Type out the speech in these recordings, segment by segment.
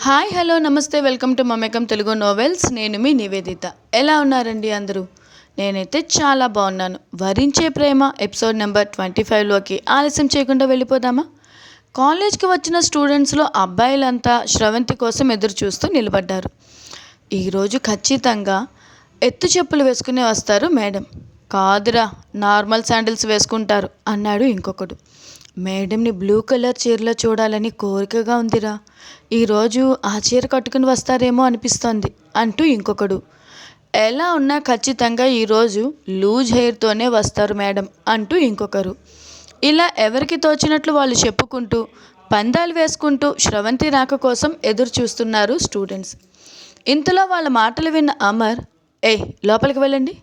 Hi hello namaste welcome to Mamekam Telugu novels. నేను మీ నివేదిత. ఎలా ఉన్నారండి అందరూ? నేనైతే చాలా బాగున్నాను. వరించే ప్రేమ ఎపిసోడ్ నెంబర్ ట్వంటీ ఫైవ్లోకి ఆలస్యం చేయకుండా వెళ్ళిపోదామా? కాలేజ్కి వచ్చిన స్టూడెంట్స్లో అబ్బాయిలంతా స్రవంతి కోసం ఎదురు చూస్తూ నిలబడ్డారు. ఈరోజు ఖచ్చితంగా ఎత్తు చెప్పులు వేసుకునే వస్తారు మేడం. కాదురా నార్మల్ శాండిల్స్ వేసుకుంటారు అన్నాడు ఇంకొకడు. మేడంని బ్లూ కలర్ చీరలో చూడాలని కోరికగా ఉందిరా. ఈరోజు ఆ చీర కట్టుకుని వస్తారేమో అనిపిస్తోంది అంటూ ఇంకొకడు. ఎలా ఉన్నా ఖచ్చితంగా ఈరోజు లూజ్ హెయిర్తోనే వస్తారు మేడం అంటూ ఇంకొకరు. ఇలా ఎవరికి తోచినట్లు వాళ్ళు చెప్పుకుంటూ పందాలు వేసుకుంటూ స్రవంతి రాక కోసం ఎదురు చూస్తున్నారు స్టూడెంట్స్. ఇంతలో వాళ్ళ మాటలు విన్న అమర్ ఏ లోపలికి వెళ్ళండి.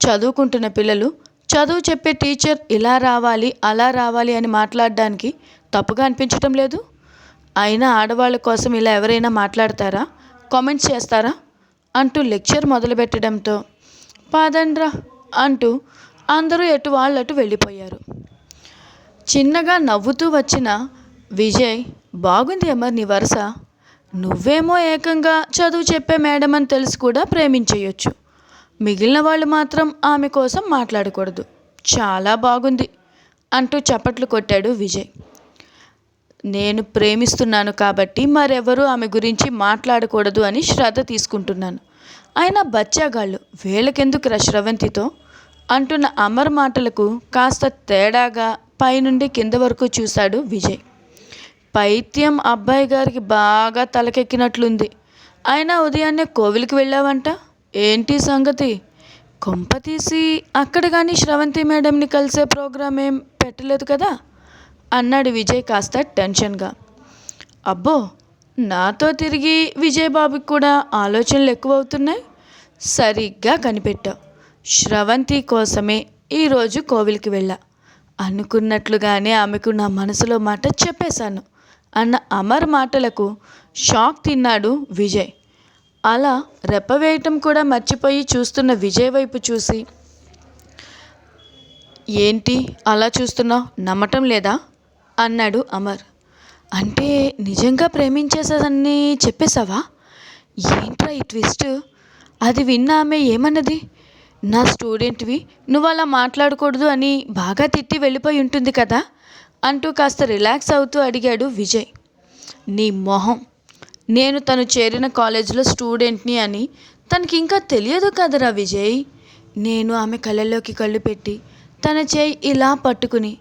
చదువుకుంటున్న పిల్లలు చదువు చెప్పే టీచర్ ఇలా రావాలి అలా రావాలి అని మాట్లాడడానికి తప్పుగా అనిపించటం లేదు? అయినా ఆడవాళ్ళ కోసం ఇలా ఎవరైనా మాట్లాడతారా? కామెంట్స్ చేస్తారా? అంటూ లెక్చర్ మొదలుపెట్టడంతో పాదండ్రా అంటూ అందరూ ఎటు వాళ్ళటు వెళ్ళిపోయారు. చిన్నగా నవ్వుతూ వచ్చిన విజయ్ బాగుంది అమర్ నీ వరుస. నువ్వేమో ఏకంగా చదువు చెప్పే మేడం అని తెలిసి కూడా ప్రేమించేయొచ్చు మిగిలిన వాళ్ళు మాత్రం ఆమె కోసం మాట్లాడకూడదు. చాలా బాగుంది అంటూ చప్పట్లు కొట్టాడు విజయ్. నేను ప్రేమిస్తున్నాను కాబట్టి మరెవరూ ఆమె గురించి మాట్లాడకూడదు అని శ్రద్ధ తీసుకుంటున్నాను. అయినా బచ్చాగాళ్ళు వేళకెందుకు శ్రవంతితో అంటున్న అమర్ మాటలకు కాస్త తేడాగా పైనుండి కింద వరకు చూశాడు విజయ్. పైత్యం అబ్బాయి గారికి బాగా తలకెక్కినట్లుంది. అయినా ఉదయాన్నే కోవిలికి వెళ్ళావంట? ఏంటి సంగతి? కొంప తీసి అక్కడ కానీ శ్రవంతి మేడంని కలిసే ప్రోగ్రాం ఏం పెట్టలేదు కదా? అన్నాడు విజయ్ కాస్త టెన్షన్గా. అబ్బో నాతో తిరిగి విజయ్ బాబుకి కూడా ఆలోచనలు ఎక్కువ అవుతున్నాయి సరిగ్గా కనిపెట్టావు శ్రవంతి కోసమే ఈరోజు కోవిల్కి వెళ్ళా. అనుకున్నట్లుగానే ఆమెకు నా మనసులో మాట చెప్పేశాను. అన్న అమర్ మాటలకు షాక్ తిన్నాడు విజయ్. అలా రెప్పవేయటం కూడా మర్చిపోయి చూస్తున్న విజయ్ వైపు చూసి ఏంటి అలా చూస్తున్నావు? నమ్మటం లేదా? అన్నాడు అమర్. అంటే నిజంగా ప్రేమించేసేదని చెప్పేశావా? ఏంట్రా ఈ ట్విస్ట్? అది విన్న ఆమె ఏమన్నది? నా స్టూడెంట్వి నువ్వు అలా మాట్లాడకూడదు అని బాగా తిట్టి వెళ్ళిపోయి ఉంటుంది కదా? అంటూ కాస్త రిలాక్స్ అవుతూ అడిగాడు విజయ్. నీ మొహం నేను తను చేరిన కాలేజీలో స్టూడెంట్ని అని తనకి ఇంకా తెలియదు కదరా విజయ్. నేను ఆమె కళ్ళల్లోకి కళ్ళు పెట్టి తన చేయి ఇలా పట్టుకుని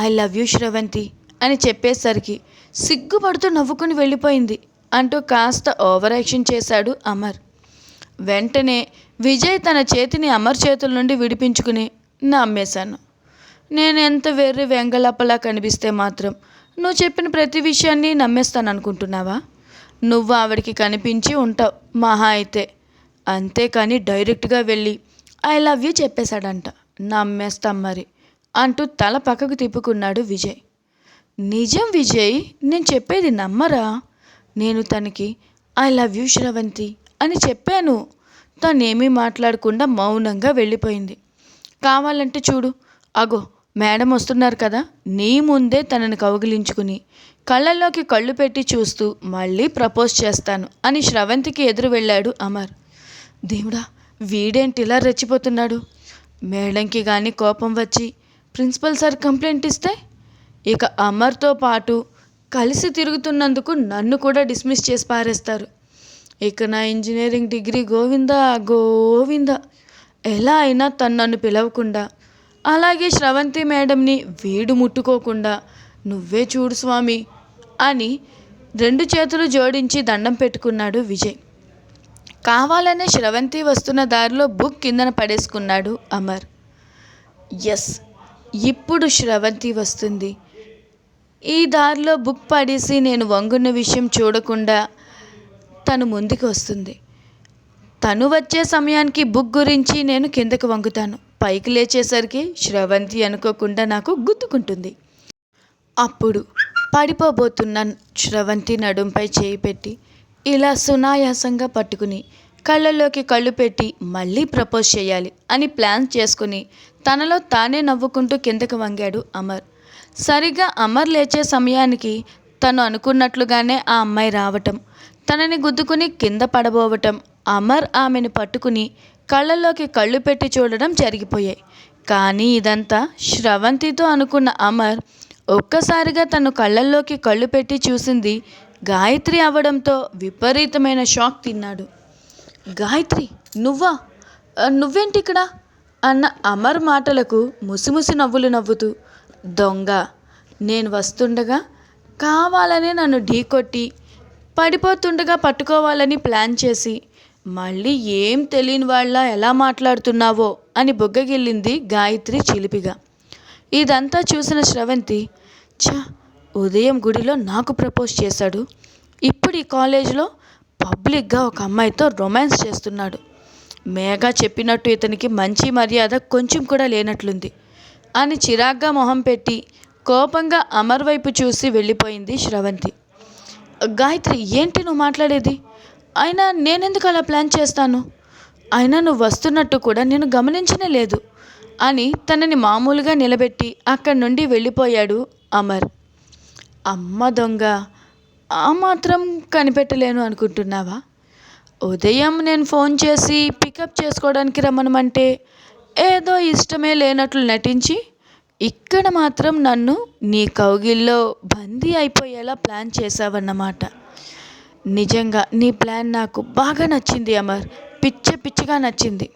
ఐ లవ్ యూ శ్రవంతి అని చెప్పేసరికి సిగ్గుపడుతూ నవ్వుకుని వెళ్ళిపోయింది అంటూ కాస్త ఓవర్ యాక్షన్ చేశాడు అమర్. వెంటనే విజయ్ తన చేతిని అమర్ చేతుల నుండి విడిపించుకుని నమ్మేశాను. నేను ఎంత వెర్రి వెంగళప్పలా కనిపిస్తే మాత్రం నువ్వు చెప్పిన ప్రతి విషయాన్ని నమ్మేస్తాను అనుకుంటున్నావా నువ్వు ఆవిడకి కనిపించి ఉంటావు మహా అయితే. అంతేకాని డైరెక్ట్గా వెళ్ళి ఐ లవ్ యూ చెప్పేశాడంట. నమ్మేస్తాం మరి అంటూ తల పక్కకు తిప్పుకున్నాడు విజయ్. నిజం విజయ్ నేను చెప్పేది నమ్మరా? నేను తనకి ఐ లవ్ యూ శ్రవంతి అని చెప్పాను. తనేమీ మాట్లాడకుండా మౌనంగా వెళ్ళిపోయింది. కావాలంటే చూడు అగో మేడం వస్తున్నారు కదా నీ ముందే తనని కౌగిలించుకుని కళ్ళల్లోకి కళ్ళు పెట్టి చూస్తూ మళ్ళీ ప్రపోజ్ చేస్తాను అని శ్రవంతికి ఎదురు వెళ్ళాడు అమర్. దేవుడా వీడేంటి ఇలా రెచ్చిపోతున్నాడు? మేడంకి కానీ కోపం వచ్చి ప్రిన్సిపల్ సార్ కంప్లైంట్ ఇస్తే? ఇక అమర్తో పాటు కలిసి తిరుగుతున్నందుకు నన్ను కూడా డిస్మిస్ చేసి పారేస్తారు. ఇక నా ఇంజనీరింగ్ డిగ్రీ గోవిందా గోవింద. ఎలా అయినా తను నన్ను పిలవకుండా అలాగే శ్రవంతి మేడంని వేడు ముట్టుకోకుండా నువ్వే చూడు స్వామి అని రెండు చేతులు జోడించి దండం పెట్టుకున్నాడు విజయ్. కావాలనే శ్రవంతి వస్తున్న దారిలో బుక్ కిందన పడేసుకున్నాడు అమర్. ఎస్ ఇప్పుడు శ్రవంతి వస్తుంది. ఈ దారిలో బుక్ పడేసి నేను వంగున్న విషయం చూడకుండా తను ముందుకు వస్తుంది. తను వచ్చే సమయానికి బుక్ గురించి నేను కిందకు వంగుతాను. పైకి లేచేసరికి శ్రవంతి అనుకోకుండా నాకు గుద్దుకుంటుంది. అప్పుడు పడిపోబోతున్న శ్రవంతి నడుంపై చేయి పెట్టి ఇలా సునాయాసంగా పట్టుకుని కళ్ళలోకి కళ్ళు పెట్టి మళ్ళీ ప్రపోజ్ చేయాలి అని ప్లాన్ చేసుకుని తనలో తానే నవ్వుకుంటూ కిందకు వంగాడు అమర్. సరిగ్గా అమర్ లేచే సమయానికి తను అనుకున్నట్లుగానే ఆ అమ్మాయి రావటం తనని గుద్దుకుని కింద పడబోవటం అమర్ ఆమెను పట్టుకుని కళ్ళల్లోకి కళ్ళు పెట్టి చూడడం జరిగిపోయాయి. కానీ ఇదంతా శ్రవంతితో అనుకున్న అమర్ ఒక్కసారిగా తను కళ్ళల్లోకి కళ్ళు పెట్టి చూసింది గాయత్రి అవ్వడంతో విపరీతమైన షాక్ తిన్నాడు. గాయత్రి నువ్వా? నువ్వేంటి ఇక్కడ అన్న అమర్ మాటలకు ముసిముసి నవ్వులు నవ్వుతూ దొంగ నేను వస్తుండగా కావాలనే నన్ను ఢీకొట్టి పడిపోతుండగా పట్టుకోవాలని ప్లాన్ చేసి మళ్ళీ ఏం తెలియని వాళ్ళ ఎలా మాట్లాడుతున్నావో అని బుగ్గగిల్లింది గాయత్రి చిలిపిగా. ఇదంతా చూసిన స్రవంతి ఛ ఉదయం గుడిలో నాకు ప్రపోజ్ చేశాడు. ఇప్పుడు ఈ కాలేజీలో పబ్లిక్గా ఒక అమ్మాయితో రొమాన్స్ చేస్తున్నాడు. మేఘా చెప్పినట్టు ఇతనికి మంచి మర్యాద కొంచెం కూడా లేనట్లుంది. అని చిరాగ్గా మొహం పెట్టి కోపంగా అమర్ వైపు చూసి వెళ్ళిపోయింది శ్రవంతి. గాయత్రి ఏంటి నువ్వు మాట్లాడేది? అయినా నేనెందుకు అలా ప్లాన్ చేస్తాను? అయినా నువ్వు వస్తున్నట్టు కూడా నేను గమనించనే లేదు అని తనని మామూలుగా నిలబెట్టి అక్కడి నుండి వెళ్ళిపోయాడు అమర్. అమ్మ దొంగ ఆ మాత్రం కనిపెట్టలేను అనుకుంటున్నావా? ఉదయం నేను ఫోన్ చేసి పికప్ చేసుకోవడానికి రమ్మనమంటే ఏదో ఇష్టమే లేనట్లు నటించి ఇక్కడ మాత్రం నన్ను నీ కౌగిల్లో బందీ అయిపోయేలా ప్లాన్ చేశావన్నమాట. నిజంగా నీ ప్లాన్ నాకు బాగా నచ్చింది అమర్. పిచ్చ పిచ్చిగా నచ్చింది.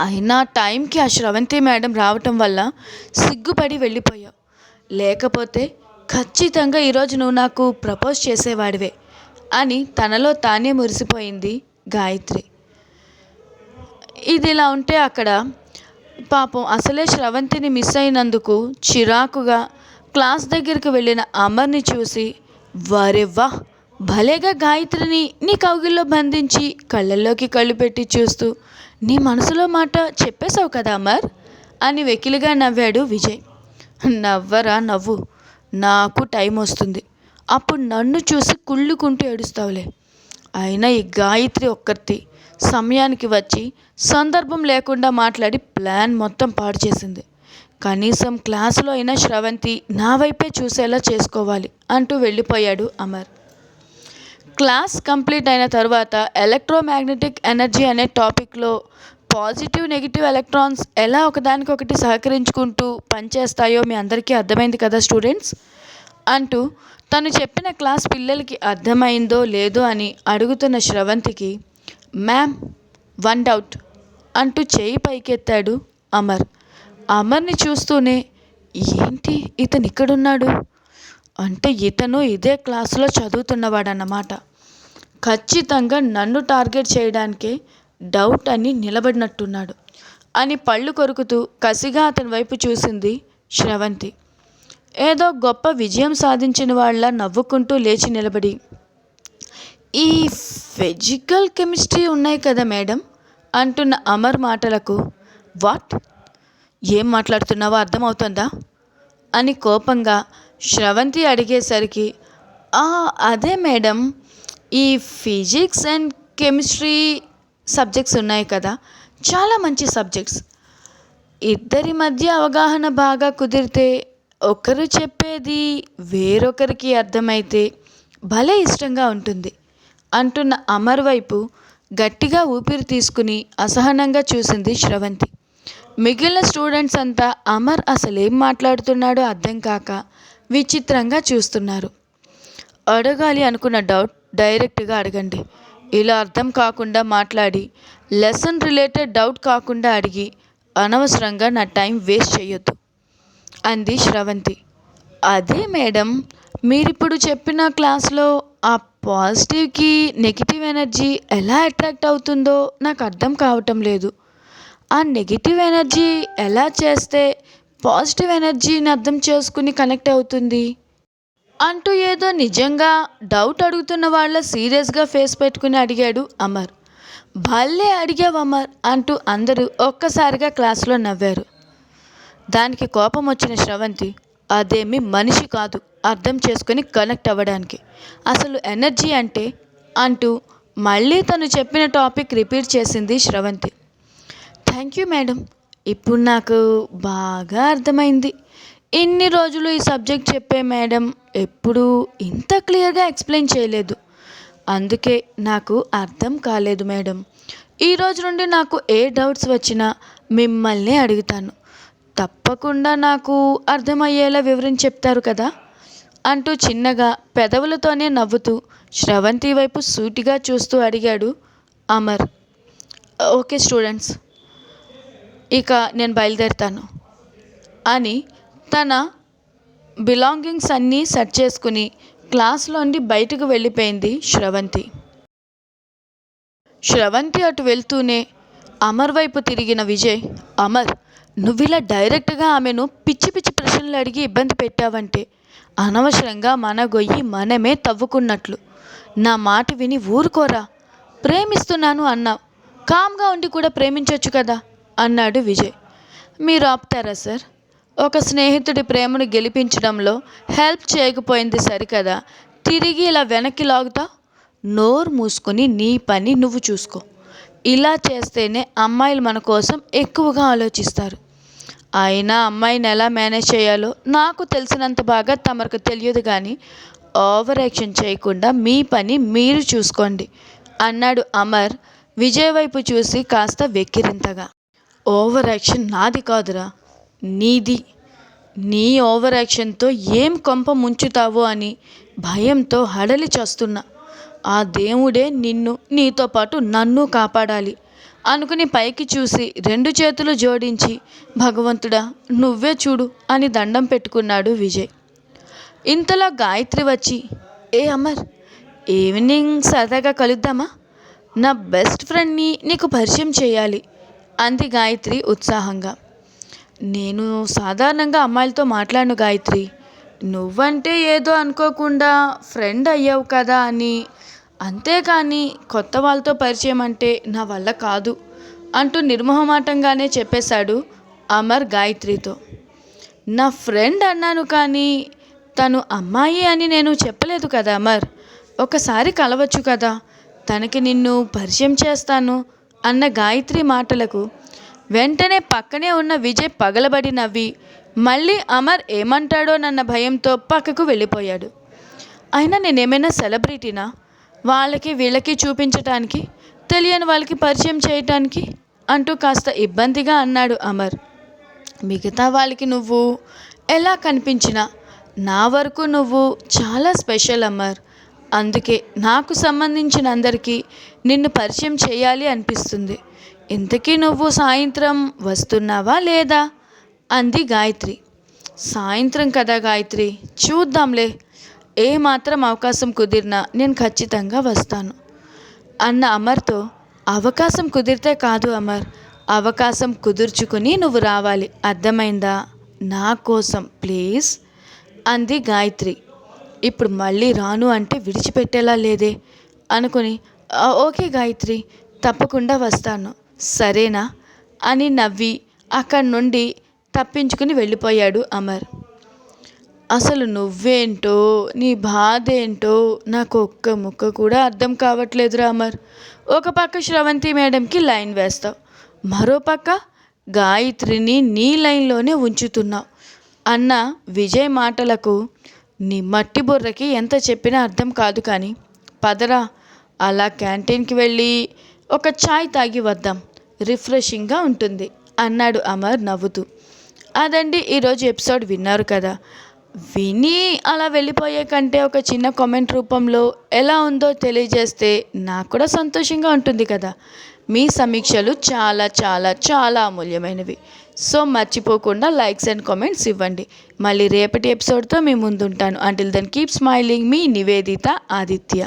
అయినా టైంకి ఆ శ్రవంతి మేడం రావటం వల్ల సిగ్గుపడి వెళ్ళిపోయావు లేకపోతే ఖచ్చితంగా ఈరోజు నువ్వు నాకు ప్రపోజ్ చేసేవాడివే అని తనలో తానే మురిసిపోయింది గాయత్రి. ఇది ఇలా ఉంటే అక్కడ పాపం అసలే శ్రవంతిని మిస్ అయినందుకు చిరాకుగా క్లాస్ దగ్గరికి వెళ్ళిన అమర్ని చూసి వరే వాహ్ భలేగా గాయత్రిని నీ కౌగిల్లో బంధించి కళ్ళల్లోకి కళ్ళు పెట్టి చూస్తూ నీ మనసులో మాట చెప్పేశావు కదా అమర్? అని వెకిలిగా నవ్వాడు విజయ్. నవ్వరా నవ్వు నాకు టైం వస్తుంది. అప్పుడు నన్ను చూసి కుళ్ళుకుంటూ ఏడుస్తావులే. అయినా ఈ గాయత్రి ఒక్కరితి సమయానికి వచ్చి సందర్భం లేకుండా మాట్లాడి ప్లాన్ మొత్తం పాడు చేసింది. కనీసం క్లాసులో అయినా శ్రవంతి నా వైపే చూసేలా చేసుకోవాలి అంటూ వెళ్ళిపోయాడు అమర్. క్లాస్ కంప్లీట్ అయిన తర్వాత ఎలక్ట్రోమాగ్నెటిక్ ఎనర్జీ అనే టాపిక్లో పాజిటివ్ నెగిటివ్ ఎలక్ట్రాన్స్ ఎలా ఒకదానికొకటి సహకరించుకుంటూ పనిచేస్తాయో మీ అందరికీ అర్థమైంది కదా స్టూడెంట్స్? అంటూ తను చెప్పిన క్లాస్ పిల్లలకి అర్థమైందో లేదో అని అడుగుతున్న శ్రవంతికి మ్యామ్ వన్ డౌట్ అంటూ చేయి పైకెత్తాడు అమర్. అమర్ని చూస్తూనే ఏంటి ఇతను ఇక్కడున్నాడు? అంటే ఇతను ఇదే క్లాసులో చదువుతున్నవాడన్నమాట. ఖచ్చితంగా నన్ను టార్గెట్ చేయడానికే డౌట్ అని నిలబడినట్టున్నాడు. అని పళ్ళు కొరుకుతూ కసిగా అతని వైపు చూసింది శ్రవంతి. ఏదో గొప్ప విజయం సాధించిన వాళ్ళ నవ్వుకుంటూ లేచి నిలబడి ఈ ఫిజికల్ కెమిస్ట్రీ ఉన్నాయి కదా మేడం అంటున్న అమర్ మాటలకు వాట్? ఏం మాట్లాడుతున్నావో అర్థమవుతుందా? అని కోపంగా శ్రవంతి అడిగేసరికి "ఆ, అదే మేడం. ఈ ఫిజిక్స్ అండ్ కెమిస్ట్రీ సబ్జెక్ట్స్ ఉన్నాయి కదా. చాలా మంచి సబ్జెక్ట్స్. ఇద్దరి మధ్య అవగాహన బాగా కుదిరితే ఒకరు చెప్పేది వేరొకరికి అర్థమైతే భలే ఇష్టంగా ఉంటుంది. అంటున్న అమర్ వైపు గట్టిగా ఊపిరి తీసుకుని అసహనంగా చూసింది శ్రవంతి. మిగిలిన స్టూడెంట్స్ అంతా అమర్ అసలేం మాట్లాడుతున్నాడో అర్థం కాక విచిత్రంగా చూస్తున్నారు. అడగాలి అనుకున్న డౌట్ డైరెక్ట్గా అడగండి. ఇలా అర్థం కాకుండా మాట్లాడి లెసన్ రిలేటెడ్ డౌట్ కాకుండా అడిగి అనవసరంగా నా టైం వేస్ట్ చేయొద్దు అంది శ్రవంతి. అదే మేడం మీరిప్పుడు చెప్పిన క్లాస్లో ఆ పాజిటివ్కి నెగిటివ్ ఎనర్జీ ఎలా అట్రాక్ట్ అవుతుందో నాకు అర్థం కావటం లేదు. ఆ నెగిటివ్ ఎనర్జీ ఎలా చేస్తే పాజిటివ్ ఎనర్జీని అర్థం చేసుకుని కనెక్ట్ అవుతుంది? అంటూ ఏదో నిజంగా డౌట్ అడుగుతున్న వాళ్ళ సీరియస్గా ఫేస్ పెట్టుకుని అడిగాడు అమర్. భలే అడిగావు అమర్ అంటూ అందరూ ఒక్కసారిగా క్లాస్లో నవ్వారు. దానికి కోపం వచ్చిన శ్రవంతి అదేమి మనిషి కాదు అర్థం చేసుకొని కనెక్ట్ అవ్వడానికి. అసలు ఎనర్జీ అంటే? అంటూ మళ్ళీ తను చెప్పిన టాపిక్ రిపీట్ చేసింది శ్రవంతి. థ్యాంక్ యూ మేడం ఇప్పుడు నాకు బాగా అర్థమైంది. ఇన్ని రోజులు ఈ సబ్జెక్ట్ చెప్పే మేడం ఎప్పుడూ ఇంత క్లియర్గా ఎక్స్ప్లెయిన్ చేయలేదు. అందుకే నాకు అర్థం కాలేదు మేడం. ఈ రోజు నుండి నాకు ఏ డౌట్స్ వచ్చినా మిమ్మల్ని అడుగుతాను. తప్పకుండా నాకు అర్థమయ్యేలా వివరించి చెప్తారు కదా? అంటూ చిన్నగా పెదవులతోనే నవ్వుతూ శ్రవంతి వైపు సూటిగా చూస్తూ అడిగాడు అమర్. ఓకే స్టూడెంట్స్ ఇక నేను బయలుదేరుతాను అని తన బిలాంగింగ్స్ అన్నీ సెట్ చేసుకుని క్లాస్లోండి బయటకు వెళ్ళిపోయింది శ్రవంతి. శ్రవంతి అటు వెళ్తూనే అమర్ వైపు తిరిగిన విజయ్ అమర్ నువ్విలా డైరెక్ట్గా ఆమెను పిచ్చి పిచ్చి ప్రశ్నలు అడిగి ఇబ్బంది పెట్టావంటే అనవసరంగా మన గొయ్యి మనమే తవ్వుకున్నట్లు. నా మాట విని ఊరుకోరా ప్రేమిస్తున్నాను అన్నావు. కామ్గా ఉండి కూడా ప్రేమించవచ్చు కదా అన్నాడు విజయ్. మీరు ఆపుతారా సార్? ఒక స్నేహితుడి ప్రేమను గెలిపించడంలో హెల్ప్ చేయకపోయింది సరికదా. తిరిగి ఇలా వెనక్కి లాగుతా నోరు మూసుకొని నీ పని నువ్వు చూసుకో. ఇలా చేస్తేనే అమ్మాయిలు మన కోసం ఎక్కువగా ఆలోచిస్తారు. అయినా అమ్మాయిని ఎలా మేనేజ్ చేయాలో నాకు తెలిసినంత బాగా తమకు తెలియదు కానీ ఓవర్ యాక్షన్ చేయకుండా మీ పని మీరు చూసుకోండి అన్నాడు అమర్ విజయ్ వైపు చూసి కాస్త వెక్కిరింతగా. ఓవర్ యాక్షన్ నాది కాదురా నీది. నీ ఓవర్ యాక్షన్తో ఏం కొంప ముంచుతావో అని భయంతో హడలి చస్తున్నా. ఆ దేవుడే నిన్ను నీతో పాటు నన్ను కాపాడాలి. అనుకుని పైకి చూసి రెండు చేతులు జోడించి భగవంతుడా నువ్వే చూడు అని దండం పెట్టుకున్నాడు విజయ్. ఇంతలో గాయత్రి వచ్చి ఏ అమర్ ఈవినింగ్ సరదాగా కలుద్దామా? నా బెస్ట్ ఫ్రెండ్ని నీకు పరిచయం చేయాలి అంది గాయత్రి ఉత్సాహంగా. నేను సాధారణంగా అమ్మాయిలతో మాట్లాడను గాయత్రి. నువ్వంటే ఏదో అనుకోకుండా ఫ్రెండ్ అయ్యావు కదా అని. అంతేకాని కొత్త వాళ్ళతో పరిచయం అంటే నా వల్ల కాదు అంటూ నిర్మోహమాటంగానే చెప్పేశాడు అమర్ గాయత్రితో. నా ఫ్రెండ్ అన్నాను కానీ తను అమ్మాయి అని నేను చెప్పలేదు కదా అమర్. ఒకసారి కలవచ్చు కదా. తనకి నిన్ను పరిచయం చేస్తాను అన్న గాయత్రి మాటలకు వెంటనే పక్కనే ఉన్న విజయ్ పగలబడి నవ్వి మళ్ళీ అమర్ ఏమంటాడోనన్న భయంతో పక్కకు వెళ్ళిపోయాడు. అయినా నేనేమైనా సెలబ్రిటీనా? వాళ్ళకి వీళ్ళకి చూపించటానికి తెలియని వాళ్ళకి పరిచయం చేయటానికి అంటూ కాస్త ఇబ్బందిగా అన్నాడు అమర్. మిగతా వాళ్ళకి నువ్వు ఎలా కనిపించినా నా వరకు నువ్వు చాలా స్పెషల్ అమర్. అందుకే నాకు సంబంధించిన అందరికీ నిన్ను పరిచయం చేయాలి అనిపిస్తుంది. ఇంతకీ నువ్వు సాయంత్రం వస్తున్నావా లేదా? అంది గాయత్రి. సాయంత్రం కదా గాయత్రి చూద్దాంలే. ఏ మాత్రం అవకాశం కుదిరినా నేను ఖచ్చితంగా వస్తాను. అన్న అమర్తో అవకాశం కుదిరితే కాదు అమర్ అవకాశం కుదుర్చుకుని నువ్వు రావాలి. అర్థమైందా? నా కోసం ప్లీజ్? అంది గాయత్రి. ఇప్పుడు మళ్ళీ రాను అంటే విడిచిపెట్టేలా లేదే అనుకుని ఓకే గాయత్రి తప్పకుండా వస్తాను. సరేనా? అని నవ్వి అక్కడి నుండి తప్పించుకుని వెళ్ళిపోయాడు అమర్. అసలు నువ్వేంటో నీ బాధ ఏంటో నాకు ఒక్క ముక్క కూడా అర్థం కావట్లేదురా అమర్. ఒక పక్క శ్రవంతి మేడంకి లైన్ వేస్తావు మరో పక్క గాయత్రిని నీ లైన్లోనే ఉంచుతున్నావు అన్న విజయ్ మాటలకు నీ మట్టి బుర్రకి ఎంత చెప్పినా అర్థం కాదు కానీ పదరా అలా క్యాంటీన్కి వెళ్ళి ఒక చాయ్ తాగి వద్దాం. రిఫ్రెషింగ్గా ఉంటుంది. అన్నాడు అమర్ నవ్వుతూ. అదండి ఈరోజు ఎపిసోడ్ విన్నారు కదా. విని అలా వెళ్ళిపోయే కంటే ఒక చిన్న కామెంట్ రూపంలో ఎలా ఉందో తెలియజేస్తే నాకు కూడా సంతోషంగా ఉంటుంది కదా. మీ సమీక్షలు చాలా చాలా చాలా అమూల్యమైనవి. సో మర్చిపోకుండా లైక్స్ అండ్ కామెంట్స్ ఇవ్వండి. మళ్ళీ రేపటి ఎపిసోడ్తో మీ ముందుంటాను. అంటిల్ దెన్ కీప్ స్మైలింగ్ మీ నివేదిత ఆదిత్య.